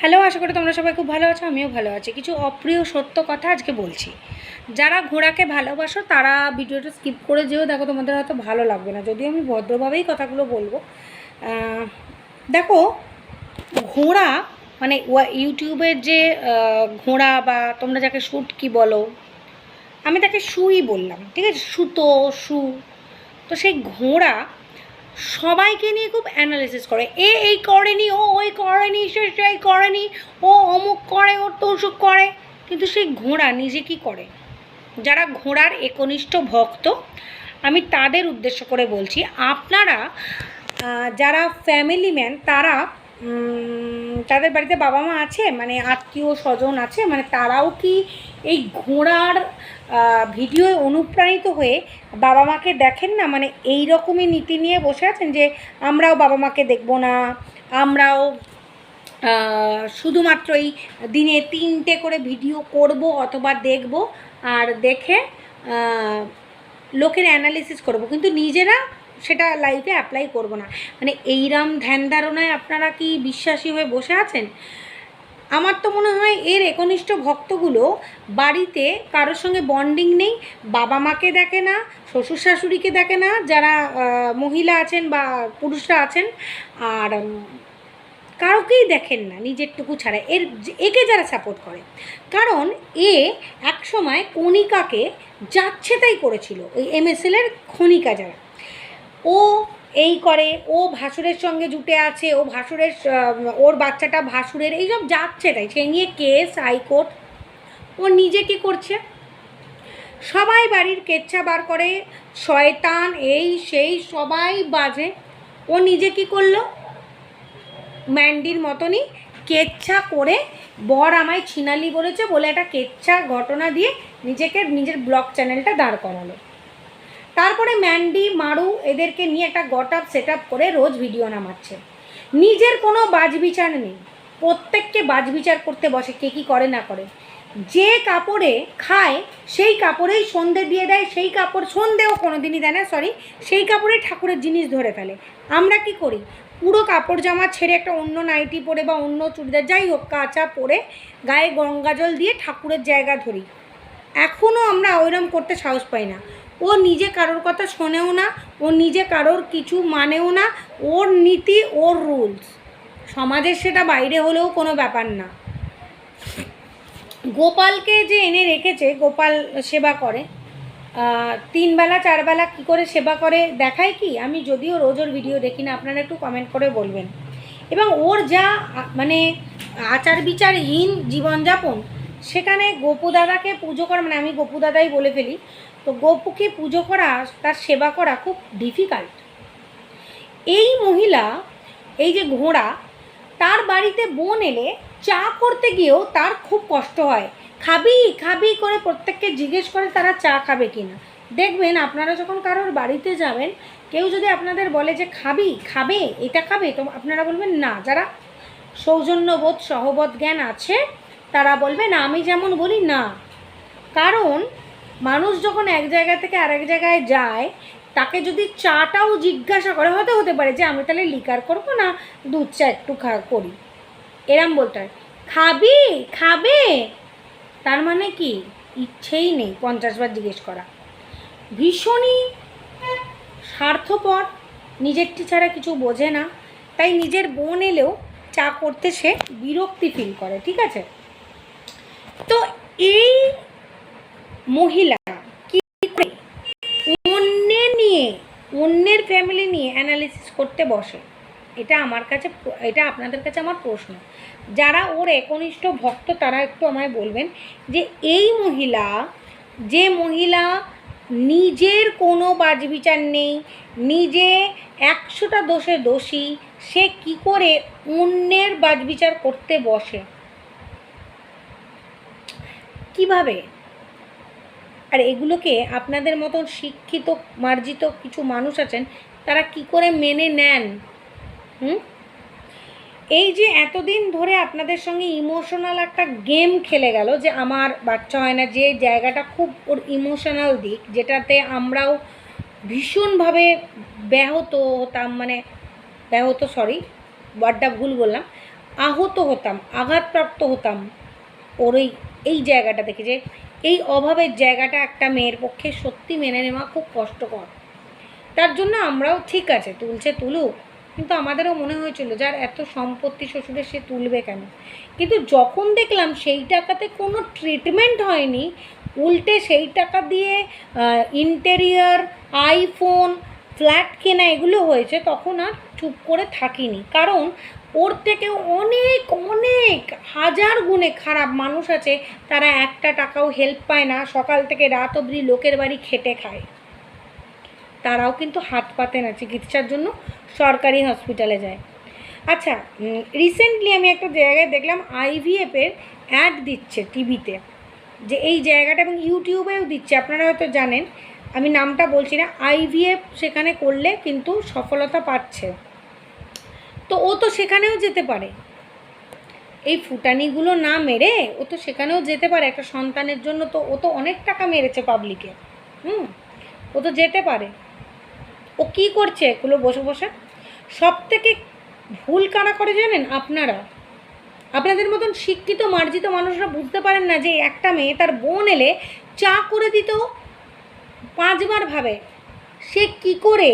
Hello, আশা করি তোমরা সবাই খুব ভালো আছো, আমিও ভালো আছি। কিছু অপ্রিয় সত্য কথা আজকে বলছি। যারা ঘোড়াকে ভালোবাসো, তারা ভিডিওটা স্কিপ করে যেও, দেখো তোমাদের হয়তো ভালো লাগবে না। যদিও আমি ভদ্রভাবেই কথাগুলো বলব। দেখো, ঘোড়া মানে ইউটিউবের যে ঘোড়া বা তোমরা যাকে শুট কি বলো, আমি তাকে শুই বললাম, ঠিক আছে? সুতো শু তো সেই ঘোড়া সবাইকে নিয়ে খুব অ্যানালিসিস করে। এ এই করেনি, ও ওই করেনি, সে সেই করেনি, ও অমুক করে, ও তৌসুক করে। কিন্তু সেই ঘোড়া নিজে কি করে? যারা ঘোড়ার একনিষ্ঠ ভক্ত, আমি তাদের উদ্দেশ্য করে বলছি, আপনারা যারা ফ্যামিলি ম্যান তারা তাদের বাড়িতে বাবা মা আছে? মানে আত্মীয় স্বজন আছে? মানে তারাও কি এই ঘোড়ার ভিডিও অনুপ্রাণিত হয়ে বাবা মাকে দেখেন না? মানে এই রকমই নীতি নিয়ে বসে আছেন যে আমরাও বাবা মাকে দেখব না, আমরাও শুধুমাত্র এই দিনে তিনটে করে ভিডিও করব অথবা দেখব আর দেখে লোকের অ্যানালিসিস করব। কিন্তু নিজেরা সেটা লাইফে অ্যাপ্লাই করব না। মানে এইরম ধ্যান ধারণায় আপনারা কি বিশ্বাসী হয়ে বসে আছেন? আমার তো মনে হয় এর একনিষ্ঠ ভক্তগুলো বাড়িতে কারোর সঙ্গে বন্ডিং নেই বাবা মাকে দেখে না শ্বশুর শাশুড়িকে দেখে না যারা মহিলা আছেন বা পুরুষরা আছেন আর উম, কাউকেই দেখেন না নিজেরটুকু ছাড়া। এর একে যারা সাপোর্ট করে। কারণ এ এক সময় কণিকাকে যাচ্ছে তাই করেছিল ওই এমএসএলের খনিকা যারা। ও এই করে, ও ভাসুরের সঙ্গে জুটে আছে, ও ভাসুরের ওর বাচ্চাটা ভাসুরের, এইসব যাচ্ছে তাই সেই নিয়ে কেস, হাইকোর্ট, ও নিজে কি করছে? সবাই বাড়ির কেচ্ছা বার করে, শয়তান, এই, সেই, সবাই বাজে। ও নিজে কি করল? ম্যান্ডির মতনই কেচ্ছা করে বর আমায় ছিনালি বলেছে বলে একটা কেচ্ছা ঘটনা দিয়ে নিজেকে, নিজের ব্লগ চ্যানেলটা দাঁড় করালো। তারপরে ম্যান্ডি, মারু এদেরকে নিয়ে একটা গট আপ সেট করে রোজ ভিডিও নামাচ্ছে। নিজের কোনো বাজবিচার নেই। প্রত্যেককে বাজবিচার করতে বসে, কে কী করে না করে। যে কাপড়ে খায়, সেই কাপড়েই সন্ধে দিয়ে দেয়, সেই কাপড় সন্ধেও কোনো দিনই দেয় না সরি সেই কাপড়ে ঠাকুরের জিনিস ধরে ফেলে। আমরা কি করি? পুরো কাপড় জামা ছেড়ে একটা অন্য নাইটি পরে বা অন্য চুড়িদার, যাই হোক, কাঁচা পরে গায়ে গঙ্গা জল দিয়ে ঠাকুরের জায়গা ধরি। এখনও আমরা ওইরকম করতে সাহস পাই না। ও নিজে কারোর কথা শোনেও না ও নিজে কারোর কিছু মানেও না ওর নীতি ওর রুলস সমাজের সেটা বাইরে হলেও কোনো ব্যাপার না। গোপালকে যে এনে রেখেছে গোপাল সেবা করে আহ, তিন বেলা চার বেলা কী করে সেবা করে দেখায় কি? আমি যদিও রোজ ওর ভিডিও দেখি না আপনারা একটু কমেন্ট করে বলবেন। এবং ওর যা মানে আচার বিচারহীন জীবনযাপন সেখানে গোপু দাদাকে পুজো করা মানে আমি গোপু দাদাই বলে ফেলি তো গোপুকে পুজো করা, তার সেবা করা খুব ডিফিকাল্ট এই মহিলা, এই যে ঘোড়া, তার বাড়িতে বোন এলে চা করতে গিয়েও তার খুব কষ্ট হয়। খাবি খাবি করে প্রত্যেককে জিজ্ঞেস করে তারা চা খাবে কি না দেখবেন আপনারা যখন কারোর বাড়িতে যাবেন, কেউ যদি আপনাদের বলে যে খাবি, খাবে, এটা খাবে, তো আপনারা বলবেন না। যারা সৌজন্যবোধ সহবত জ্ঞান আছে, তারা বলবে না, আমি যেমন বলি না। কারণ মানুষ যখন এক জায়গা থেকে আরেক জায়গায় যায়, তাকে যদি চাটাও জিজ্ঞাসা করে, হয়তো হতে পারে যে আমি তাহলে লিকার করব না, দুধ চা একটু খা, করি। এরম বলতে হয়, খাবি? খাবে? তার মানে কি? ইচ্ছেই নেই পঞ্চাশবার জিজ্ঞেস করা। ভীষণই স্বার্থপর নিজেরটি ছাড়া কিছু বোঝে না, তাই নিজের বোন এলেও চা করতে সে বিরক্তি ফিল করে, ঠিক আছে? তো এই মহিলা কি করে? অন্যের নিয়ে, অন্যের ফ্যামিলি নিয়ে অ্যানালিসিস করতে বসে। এটা আমার কাছে এটা আপনাদের কাছে আমার প্রশ্ন। যারা ওর একনিষ্ঠ ভক্ত, তারা একটু আমায় বলবেন যে এই মহিলা, যে মহিলা নিজের কোনো বাজবিচার নেই, নিজে একশোটা দোষে দোষী, সে কি করে অন্যের বাজবিচার করতে বসে? কীভাবে? আর এগুলোকে আপনাদের মতন শিক্ষিত, মার্জিত কিছু মানুষ আছেন, তারা কি করে মেনে নেন? হুম? এই যে এতদিন ধরে আপনাদের সঙ্গে ইমোশনাল একটা গেম খেলে গেল যে আমার বাচ্চা হয় না, যে জায়গাটা খুব ওর ইমোশনাল দিক, যেটাতে আমরাও ভীষণভাবে ব্যাহত হতাম মানে ব্যাহত সরি ওয়ার্ডটা ভুল বললাম, আহত হতাম, আঘাতপ্রাপ্ত হতাম ওর এই জায়গাটা দেখে যে এই অভাবের জায়গাটা একটা মেয়ের পক্ষে সত্যি মেনে নেওয়া খুব কষ্টকর। তার জন্য আমরাও ঠিক আছে, তুলছে তুলুক কিন্তু আমাদেরও মনে হয়েছিল যার এত সম্পত্তি শ্বশুরের সে তুলবে কেন? কিন্তু যখন দেখলাম সেই টাকাতে কোনো ট্রিটমেন্ট হয়নি, উল্টে সেই টাকা দিয়ে ইন্টেরিয়ার আইফোন ফ্ল্যাট কেনা এগুলো হয়েছে, তখন আর চুপ করে থাকিনি। কারণ ওর থেকে অনেক অনেক হাজার গুণে খারাপ মানুষ আছে, তারা একটা টাকাও হেল্প পায় না, সকাল থেকে রাত অবধি লোকের বাড়ি খেটে খায়। তারাও কিন্তু হাত পাতে না চিকিৎসার জন্য, সরকারি হসপিটালে যায়। আচ্ছা রিসেন্টলি আমি একটা জায়গায় দেখলাম আইভিএফের অ্যাড দিচ্ছে টিভিতে যে এই জায়গাটা এবং ইউটিউবেও দিচ্ছে, আপনারা হয়তো জানেন, আমি নামটা বলছি না আইভিএফ সেখানে করলে কিন্তু সফলতা পাচ্ছে। তো ও তো সেখানেও যেতে পারে। এই ফুটানিগুলো না মেরে ও তো সেখানেও যেতে পারে, একটা সন্তানের জন্য তো ও তো অনেক টাকা মেরেছে পাবলিকে হুম, ও তো যেতে পারে। ও কি করছে? এগুলো বসে বসে। সব থেকে ভুল কারা করে জানেন? আপনারা। আপনাদের মতন শিক্ষিত, মার্জিত মানুষরা বুঝতে পারেন না যে একটা মেয়ে তার বোন এলে চা করে দিত পাঁচবার ভাবে। সে কি করে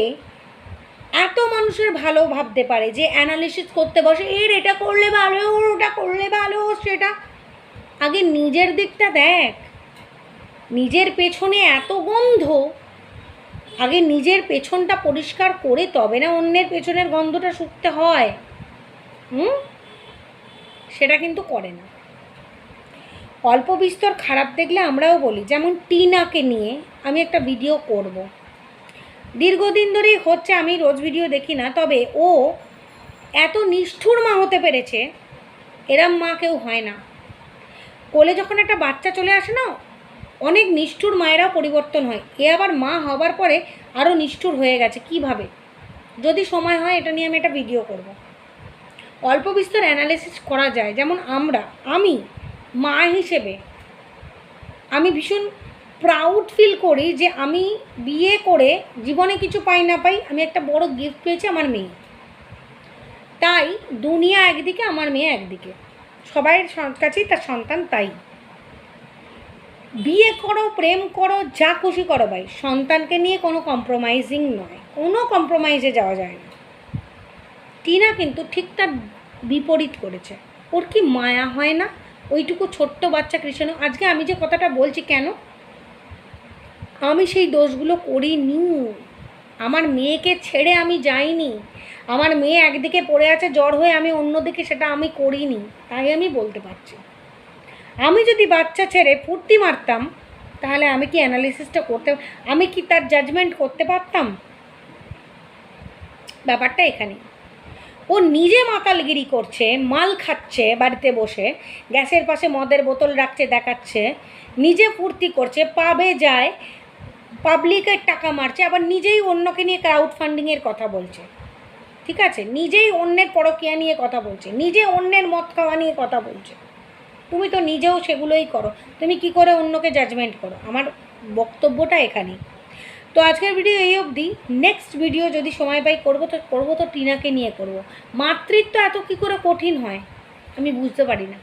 এত মানুষের ভালো ভাবতে পারে যে অ্যানালিসিস করতে বসে এর এটা করলে ভালো, ওর ওটা করলে ভালো, সেটা। আগে নিজের দিকটা দেখ। নিজের পেছনে এত গন্ধ। আগে নিজের পেছনটা পরিষ্কার করে তবে না অন্যের পেছনের গন্ধটা শুকতে হয়। হুম? সেটা কিন্তু করে না। অল্প বিস্তর খারাপ দেখলে আমরাও বলি। যেমন টিনাকে নিয়ে আমি একটা ভিডিও করব। দীর্ঘদিন ধরেই হচ্ছে আমি রোজ ভিডিও দেখি না, তবে ও এত নিষ্ঠুর মা হতে পেরেছে, এরম মা কেউ হয় না। কোলে যখন একটা বাচ্চা চলে আসে না, অনেক নিষ্ঠুর মায়েরাও পরিবর্তন হয়। এ আবার মা হবার পরে আরও নিষ্ঠুর হয়ে গেছে, কীভাবে? যদি সময় হয়, এটা নিয়ে আমি একটা ভিডিও করব। অল্প বিস্তর অ্যানালিসিস করা যায়। যেমন আমরা, আমি মা হিসেবে, আমি ভীষণ প্রাউড ফিল করি যে আমি বিয়ে করে জীবনে কিছু পাই না পাই, আমি একটা বড় গিফট পেয়েছি আমার মেয়ে। তাই দুনিয়া একদিকে, আমার মেয়ে একদিকে। সবাই কাছেই তার সন্তান তাই। বিয়ে করো, প্রেম করো, যা খুশি করো ভাই। সন্তানকে নিয়ে কোনো কম্প্রোমাইজিং নয়। কোনো কম্প্রোমাইজে যাওয়া যায় না। টিনা কিন্তু ঠিক তার বিপরীত করেছে। ওর কি মায়া হয় না? ওইটুকু ছোট্ট বাচ্চা কৃষ্ণ। আজকে আমি যে কথাটা বলছি কেন? আমি সেই দোষগুলো করিনি। আমার মেয়েকে ছেড়ে আমি যাইনি। আমার মেয়ে একদিকে পড়ে আছে, জ্বর হয়ে আমি অন্যদিকে সেটা আমি করিনি। তাই আমি বলতে পারছি। আমি যদি বাচ্চা ছেড়ে ফুর্তি মারতাম, তাহলে আমি কি অ্যানালিসিসটা করতে, আমি কি তার জাজমেন্ট করতে পারতাম? ব্যাপারটা এখানে। ও নিজে মাতালগিরি করছে, মাল খাচ্ছে বাড়িতে বসে, গ্যাসের পাশে মদের বোতল রাখছে, দেখাচ্ছে, নিজে ফুর্তি করছে, পাবে যায় পাবলিকের টাকা মারছে, আবার নিজেই অন্যকে নিয়ে ক্রাউড ফান্ডিংয়ের কথা বলছে। ঠিক আছে? নিজেই অন্যের পরকিয়া নিয়ে কথা বলছে, নিজে অন্যের মদ খাওয়া নিয়ে কথা বলছে। তুমি তো নিজেও সেগুলোই করো। তুমি কি করে অন্যকে জাজমেন্ট করো? আমার বক্তব্যটা এখানেই। তো আজকের ভিডিও এই অবধি। নেক্সট ভিডিও যদি সময় পাই করব তো করব তো টিনাকে নিয়ে করব। মাতৃত্ব এত কী করে কঠিন হয়? আমি বুঝতে পারি না।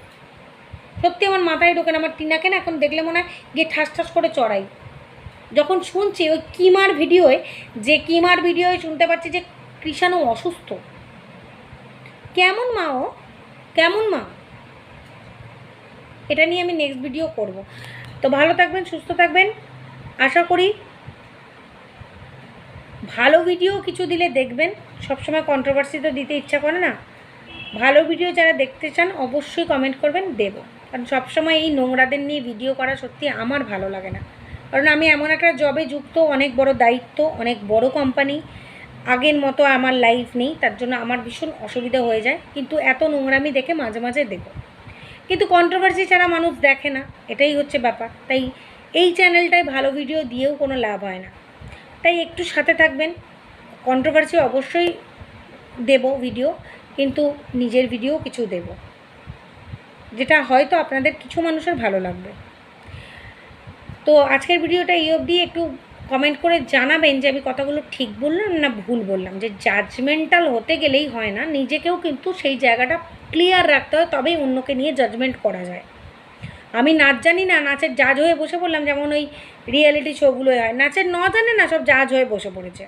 সত্যি আমার মাথায় ঢোকে না, আমার টিনাকে না এখন দেখলে মনে হয় গিয়ে ঠাস ঠাস করে চড়াই। যখন শুনছি ওই কিমার ভিডিওয়, যে কিমার ভিডিওয় শুনতে পাচ্ছি যে কৃষাণু অসুস্থ। কেমন মা ও? কেমন মা? এটা নিয়ে আমি নেক্সট ভিডিও করব। তো ভালো থাকবেন, সুস্থ থাকবেন। আশা করি ভালো ভিডিও কিছু দিলে দেখবেন। সবসময় কন্ট্রোভার্সি তো দিতে ইচ্ছা করে না। ভালো ভিডিও যারা দেখতে চান, অবশ্যই কমেন্ট করবেন, দেব। কারণ সবসময় এই নোংরাদের নিয়ে ভিডিও করা সত্যি আমার ভালো লাগে না। কারণ আমি এমন একটা জবে যুক্ত, অনেক বড় দায়িত্ব, অনেক বড় কোম্পানি আগের মতো আমার লাইফ নেই, তার জন্য আমার ভীষণ অসুবিধা হয়ে যায়। কিন্তু এত নোংরামি দেখে মাঝে মাঝে দেবো কিন্তু কন্ট্রোভার্সি ছাড়া মানুষ দেখে না, এটাই হচ্ছে ব্যাপার। তাই এই চ্যানেলটায় ভালো ভিডিও দিয়েও কোনো লাভ হয় না। তাই একটু সাথে থাকবেন। কন্ট্রোভার্সি অবশ্যই দেব ভিডিও কিন্তু নিজের ভিডিও কিছু দেব। যেটা হয়তো আপনাদের কিছু মানুষের ভালো লাগবে। তো আজকের ভিডিওটা এই অবধি। একটু কমেন্ট করে জানাবেন যে আমি কথাগুলো ঠিক বললাম না ভুল বললাম, যে জাজমেন্টাল হতে গেলেই হয় না, নিজেকেও কিন্তু সেই জায়গাটা ক্লিয়ার রাখতে হয়, তবেই অন্যকে নিয়ে জাজমেন্ট করা যায়। আমি নাচ জানি না, নাচের জাজ হয়ে বসে পড়লাম, যেমন ওই রিয়েলিটি শোগুলোই হয়। নাচের ন জানে না, সব জাজ হয়ে বসে পড়েছে।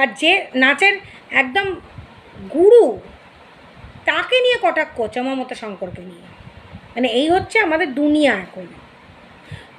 আর যে নাচের একদম গুরু, তাকে নিয়ে কটাক্ষ করছে মমতা শঙ্করকে নিয়ে। মানে এই হচ্ছে আমাদের দুনিয়া এখন।